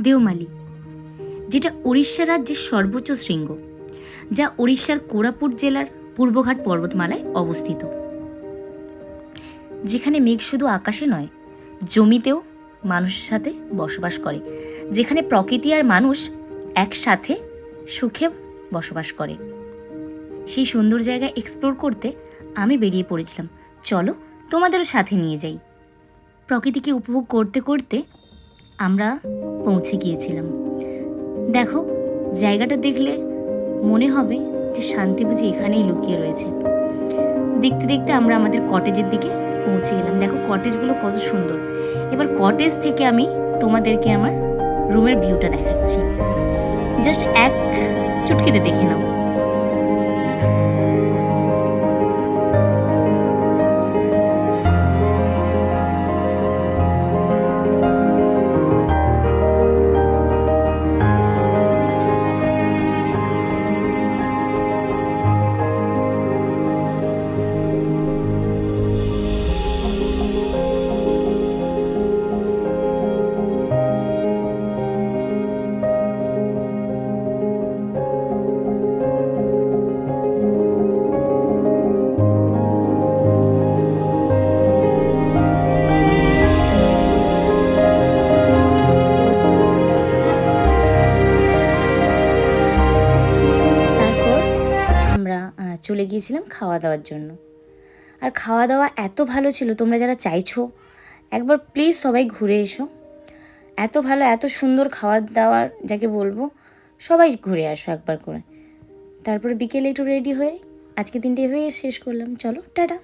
দেওমালি, যেটা উড়িষ্যা রাজ্যের সর্বোচ্চ শৃঙ্গ, যা উড়িষ্যার কোরাপুট জেলার পূর্বঘাট পর্বতমালায় অবস্থিত। যেখানে মেঘ শুধু আকাশে নয়, জমিতেও মানুষের সাথে বসবাস করে, যেখানে প্রকৃতি আর মানুষ একসাথে সুখে বসবাস করে। সেই সুন্দর জায়গা এক্সপ্লোর করতে আমি বেরিয়ে পড়েছিলাম। চলো তোমাদেরও সাথে নিয়ে যাই। প্রকৃতিকে উপভোগ করতে করতে আমরা পৌঁছে গিয়েছিলাম। দেখো, জায়গাটা দেখলে মনে হবে যে শান্তি বুঝি এখানেই লুকিয়ে রয়েছে। দেখতে দেখতে আমরা আমাদের কটেজের দিকে পৌঁছে গেলাম। দেখো কটেজগুলো কত সুন্দর। এবার কটেজ থেকে আমি তোমাদেরকে আমার রুমের ভিউটা দেখাচ্ছি। জাস্ট এক চুটকিতে দেখে নাও। চলে গিয়েছিলাম খাওয়া দাওয়ার জন্য। আর খাওয়া দাওয়া এত ভালো ছিল, তোমরা যারা চাইছো, একবার প্লিজ সবাই ঘুরে এসো। এত ভালো, এত সুন্দর খাওয়ার দাওয়ার, যাকে বলব, সবাই ঘুরে আসো একবার করে। তারপরে বিকেলে একটু রেডি হয়ে আজকে দিনটা এভাবে শেষ করলাম। চলো, টাটা।